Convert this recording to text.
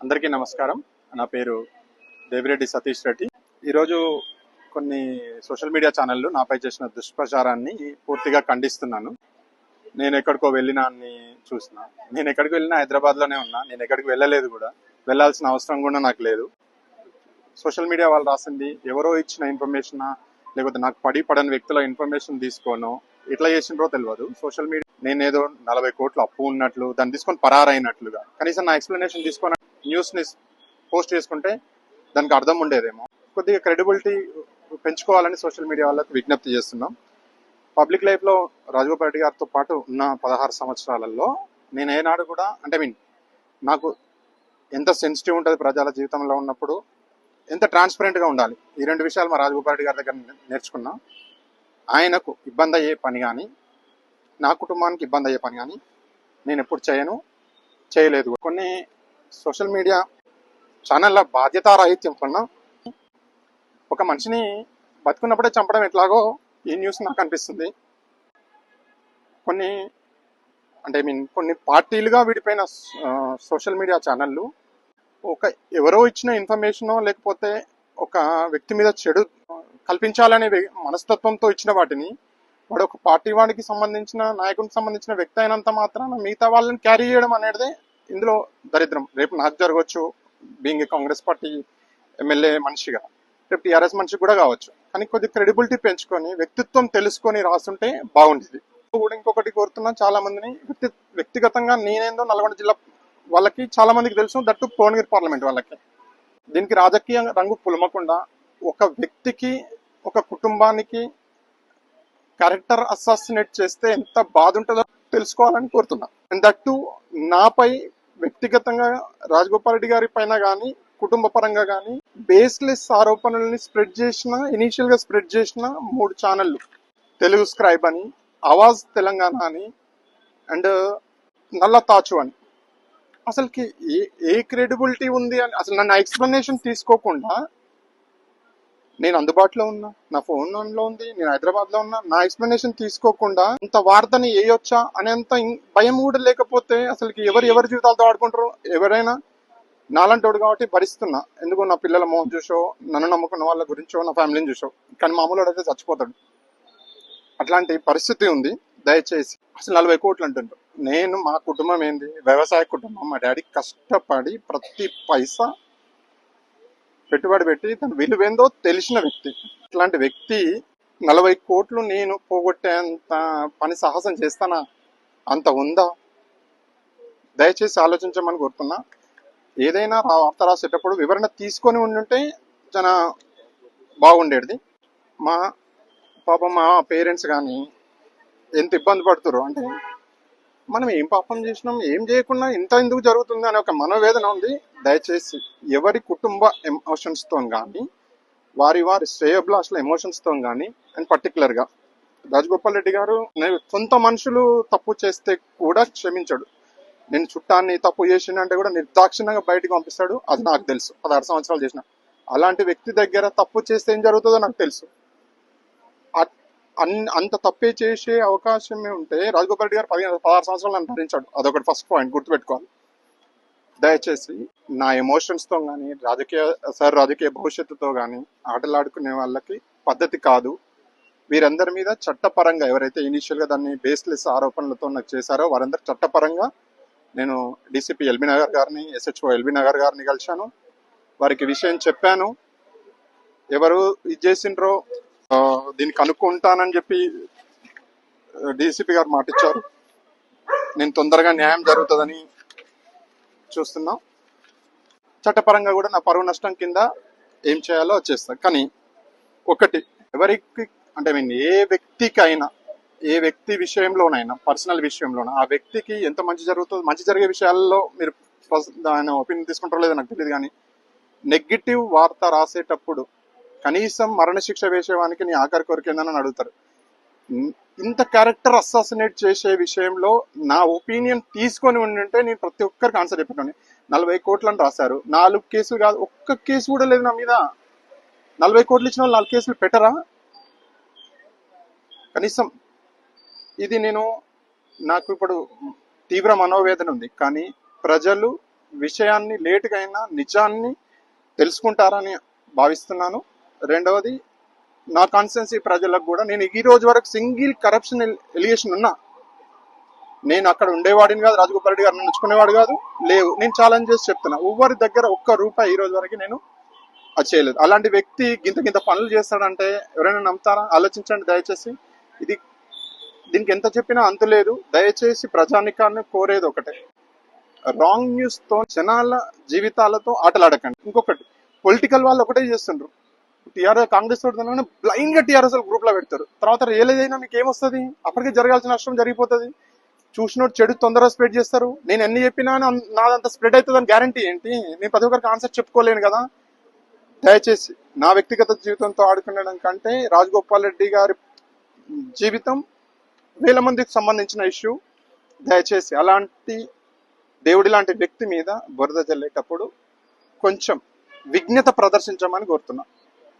అందరికీ నమస్కారం. నా పేరు దేవిరెడ్డి సతీష్ రెడ్డి. ఈరోజు కొన్ని సోషల్ మీడియా ఛానళ్ళు నాపై చేసిన దుష్ప్రచారాన్ని పూర్తిగా ఖండిస్తున్నాను. నేను ఎక్కడికో వెళ్ళినా అని చూసిన. నేను ఎక్కడికి వెళ్ళినా హైదరాబాద్లోనే ఉన్నా. నేను ఎక్కడికి వెళ్ళలేదు కూడా. వెళ్ళాల్సిన అవసరం కూడా నాకు లేదు. సోషల్ మీడియా వాళ్ళు రాసింది ఎవరో ఇచ్చిన ఇన్ఫర్మేషన్ లేకపోతే నాకు పడి పడని వ్యక్తుల ఇన్ఫర్మేషన్ తీసుకోను ఇట్లా చేసినరో తెలియదు సోషల్ మీడియా నేనేదో నలభై కోట్ల అప్పు ఉన్నట్లు దాన్ని తీసుకొని పరారైనట్లుగా. కనీసం నా ఎక్స్ప్లెనేషన్ తీసుకొని న్యూస్ని పోస్ట్ చేసుకుంటే దానికి అర్థం ఉండేదేమో. కొద్దిగా క్రెడిబిలిటీ పెంచుకోవాలని సోషల్ మీడియా వాళ్ళకి విజ్ఞప్తి చేస్తున్నాం. పబ్లిక్ లైఫ్లో రాజగోపాల్ రెడ్డి గారితో పాటు ఉన్న పదహారు సంవత్సరాలలో నేను ఏనాడు కూడా అంటే మీన్ నాకు ఎంత సెన్సిటివ్ ఉంటుంది ప్రజల జీవితంలో ఉన్నప్పుడు ఎంత ట్రాన్స్పరెంట్గా ఉండాలి. ఈ రెండు విషయాలు మా రాజగోపాల్ రెడ్డి గారి దగ్గర నే- నేర్చుకున్నా. ఆయనకు ఇబ్బంది అయ్యే పని కానీ నా కుటుంబానికి ఇబ్బంది అయ్యే పని కానీ నేను ఎప్పుడు చేయను చేయలేదు. కొన్ని సోషల్ మీడియా ఛానళ్ళ బాధ్యతారాహిత్యం కన్నా ఒక మనిషిని బతుకున్నప్పుడే చంపడం ఎట్లాగో ఈ న్యూస్ నాకు అనిపిస్తుంది. కొన్ని అంటే ఐ మీన్ కొన్ని పార్టీలుగా విడిపోయిన సోషల్ మీడియా ఛానళ్ళు ఒక ఎవరో ఇచ్చిన ఇన్ఫర్మేషన్ లేకపోతే ఒక వ్యక్తి మీద చెడు కల్పించాలనే మనస్తత్వంతో ఇచ్చిన వాటిని వాడు ఒక పార్టీ వాడికి సంబంధించిన నాయకునికి సంబంధించిన వ్యక్తి అయినంత మాత్రాన మిగతా వాళ్ళని క్యారీ చేయడం అనేది ఇందులో దరిద్రం. రేపు నాకు జరగవచ్చు బీయింగ్ కాంగ్రెస్ పార్టీ ఎమ్మెల్యే మనిషిగా రేపు టీఆర్ఎస్ మనిషి కూడా కావచ్చు. కానీ కొద్ది క్రెడిబిలిటీ పెంచుకొని వ్యక్తిత్వం తెలుసుకొని రాస్తుంటే బాగుండేది. కూడా ఇంకొకటి కోరుతున్నా చాలా మందిని వ్యక్తి వ్యక్తిగతంగా నేనేందో నల్గొండ జిల్లా వాళ్ళకి చాలా మందికి తెలుసు దట్టు భువనగిరి పార్లమెంట్ వాళ్ళకి. దీనికి రాజకీయ రంగు పులమకుండా ఒక వ్యక్తికి ఒక కుటుంబానికి క్యారెక్టర్ అసాసినేట్ చేస్తే ఎంత బాధ ఉంటుందో తెలుసుకోవాలని కోరుతున్నా. దట్టు నాపై వ్యక్తిగతంగా రాజగోపాల్ రెడ్డి గారి పైన కానీ కుటుంబ పరంగా కానీ బేస్లెస్ ఆరోపణల్ని స్ప్రెడ్ చేసిన ఇనీషియల్గా స్ప్రెడ్ చేసిన మూడు ఛానళ్ళు తెలుగు స్క్రైబ్ అని ఆవాజ్ తెలంగాణ అని అండ్ నల్ల తాచు అని. అసలుకి ఏ ఏ క్రెడిబిలిటీ ఉంది అని అసలు నన్ను ఎక్స్ప్లెనేషన్ తీసుకోకుండా నేను అందుబాటులో ఉన్నా నా ఫోన్లో ఉంది నేను హైదరాబాద్లో ఉన్నా నా ఎక్స్ప్లెనేషన్ తీసుకోకుండా ఇంత వార్తని వేయొచ్చా అనేంత భయం కూడా లేకపోతే అసలుకి ఎవరు ఎవరి జీవితాలతో ఆడుకుంటారు ఎవరైనా నాలంటోడు కాబట్టి భరిస్తున్నా. ఎందుకు నా పిల్లల మోహన్ చూసో నన్ను నమ్ముకున్న వాళ్ళ గురించో నా ఫ్యామిలీని చూసో కానీ మామూలు అయితే చచ్చిపోతాడు. అట్లాంటి పరిస్థితి ఉంది. దయచేసి అసలు నలభై కోట్లు అంటుండ్రు. నేను మా కుటుంబం ఏంది? వ్యవసాయ కుటుంబం. మా డాడీ కష్టపడి ప్రతి పైసా పెట్టుబడి పెట్టి తను విలువేందో తెలిసిన వ్యక్తి. ఇట్లాంటి వ్యక్తి నలభై కోట్లు నేను పోగొట్టేంత పని సాహసం చేస్తానా? అంత ఉందా? దయచేసి ఆలోచించమని కోరుతున్నా. ఏదైనా రా- వార్త రాసేటప్పుడు వివరణ తీసుకొని ఉండుంటే చాలా బాగుండేది. మా పాప మా పేరెంట్స్ కానీ ఎంత ఇబ్బంది పడుతురు అంటే మనం ఏం పాపం చేసినాం ఏం చేయకుండా ఇంత ఎందుకు జరుగుతుంది అనే ఒక మనోవేదన ఉంది. దయచేసి ఎవరి కుటుంబ ఎమోషన్స్తో కానీ వారి వారి శ్రేయభిలాషుల ఎమోషన్స్తో కానీ అండ్ పర్టికులర్గా రాజగోపాల్ రెడ్డి గారు నేను సొంత మనుషులు తప్పు చేస్తే కూడా క్షమించాడు. నేను చుట్టాన్ని తప్పు చేసిన అంటే కూడా నిర్దాక్షిణ్యంగా బయటకు పంపిస్తాడు అది నాకు తెలుసు. పదహారు సంవత్సరాలు చేసిన. అలాంటి వ్యక్తి దగ్గర తప్పు చేస్తే ఏం జరుగుతుందో నాకు తెలుసు. అంత తప్పే చేసే అవకాశమే ఉంటే రాజగోపాల్ రెడ్డి గారు పదిహేను పదహారు సంవత్సరాలు నన్ను భరించాడు. అదొకటి ఫస్ట్ పాయింట్ గుర్తుపెట్టుకోవాలి. దయచేసి నా ఎమోషన్స్తో కానీ రాజకీయ సార్ రాజకీయ భవిష్యత్తుతో కానీ ఆటలాడుకునే వాళ్ళకి పద్ధతి కాదు. వీరందరి మీద చట్టపరంగా ఎవరైతే ఇనీషియల్గా దాన్ని బేస్లెస్ ఆరోపణలతో నాకు చేశారో వారందరూ చట్టపరంగా నేను డీసీపీ ఎల్బీ నగర్ గారిని ఎస్హెచ్ఓ ఎల్బీ నగర్ గారిని కలిశాను. వారికి విషయం చెప్పాను. ఎవరు ఇది చేసిండ్రో దీన్ని కనుక్కుంటానని చెప్పి డీసీపీ గారు మాటిచ్చారు. నేను తొందరగా న్యాయం జరుగుతుందని చూస్తున్నాం. చట్టపరంగా కూడా నా పరువు నష్టం కింద ఏం చేయాలో చేస్తాను. కానీ ఒకటి ఎవరికి అంటే మీన్ ఏ వ్యక్తికైనా ఏ వ్యక్తి విషయంలోనైనా పర్సనల్ విషయంలోనైనా ఆ వ్యక్తికి ఎంత మంచి జరుగుతుందో మంచి జరిగే విషయాల్లో మీరు దాని ఒపీనియన్ తీసుకుంటారో లేదో నాకు తెలియదు కానీ నెగిటివ్ వార్త రాసేటప్పుడు కనీసం మరణశిక్ష వేసేవానికి నీ ఆఖరి కొరికేందని అడుగుతారు. ఇంత క్యారెక్టర్ అసాసినేట్ చేసే విషయంలో నా ఒపీనియన్ తీసుకొని ఉండింటే నేను ప్రతి ఒక్కరికి ఆన్సర్ చెప్పాను నలభై కోట్లని రాశారు. నాలుగు కేసులు కాదు ఒక్క కేసు కూడా లేదు నా మీద. నలభై కోట్లు ఇచ్చిన వాళ్ళు నాలుగు కేసులు పెట్టరా? కనీసం ఇది నేను నాకు ఇప్పుడు తీవ్ర మనోవేదన ఉంది. కానీ ప్రజలు విషయాన్ని లేటుగా అయినా నిజాన్ని తెలుసుకుంటారని భావిస్తున్నాను. రెండవది నా కాన్స్టిట్యున్సీ ప్రజలకు కూడా నేను ఈ రోజు వరకు సింగిల్ కరప్షన్ ఎలిగేషన్ ఉన్నా. నేను అక్కడ ఉండేవాడిని కాదు రాజగోపాల్ రెడ్డి గారు నడుచుకునేవాడు కాదు లేవు. నేను ఛాలెంజ్ చేసి చెప్తున్నా. ఎవరి దగ్గర ఒక్క రూపాయి ఈ రోజు వరకు నేను అది చేయలేదు. అలాంటి వ్యక్తి గింత గింత పనులు చేస్తాడంటే ఎవరైనా నమ్ముతారా? ఆలోచించండి దయచేసి. ఇది దీనికి ఎంత చెప్పినా అంతు లేదు. దయచేసి ప్రజానికాన్ని కోరేది ఒకటే. రాంగ్ న్యూస్తో జనాల జీవితాలతో ఆటలాడకండి. ఇంకొకటి పొలిటికల్ వాళ్ళు ఒకటే చేస్తుండ్రు. టీఆర్ఎస్ కాంగ్రెస్ తోటి బ్లైండ్గా టీఆర్ఎస్ గ్రూప్లో పెడతారు. తర్వాత రియలైజ్ అయినా మీకు ఏమొస్తుంది? అప్పటికే జరగాల్సిన నష్టం జరిగిపోతుంది. చూసినోడు చెడు తొందరగా స్ప్రెడ్ చేస్తారు. నేను ఎన్ని చెప్పినా నాదంతా నాదంత స్ప్రెడ్ అవుతుందని గ్యారంటీ ఏంటి? నేను ప్రతి ఒక్కరికి ఆన్సర్ చెప్పుకోలేను కదా. దయచేసి నా వ్యక్తిగత జీవితంతో ఆడుకునేడం కంటే రాజగోపాల్ రెడ్డి గారి జీవితం వేల మందికి సంబంధించిన ఇష్యూ దయచేసి అలాంటి దేవుడి లాంటి వ్యక్తి మీద బురద జల్లేటప్పుడు కొంచెం విఘ్నత ప్రదర్శించమని కోరుతున్నా.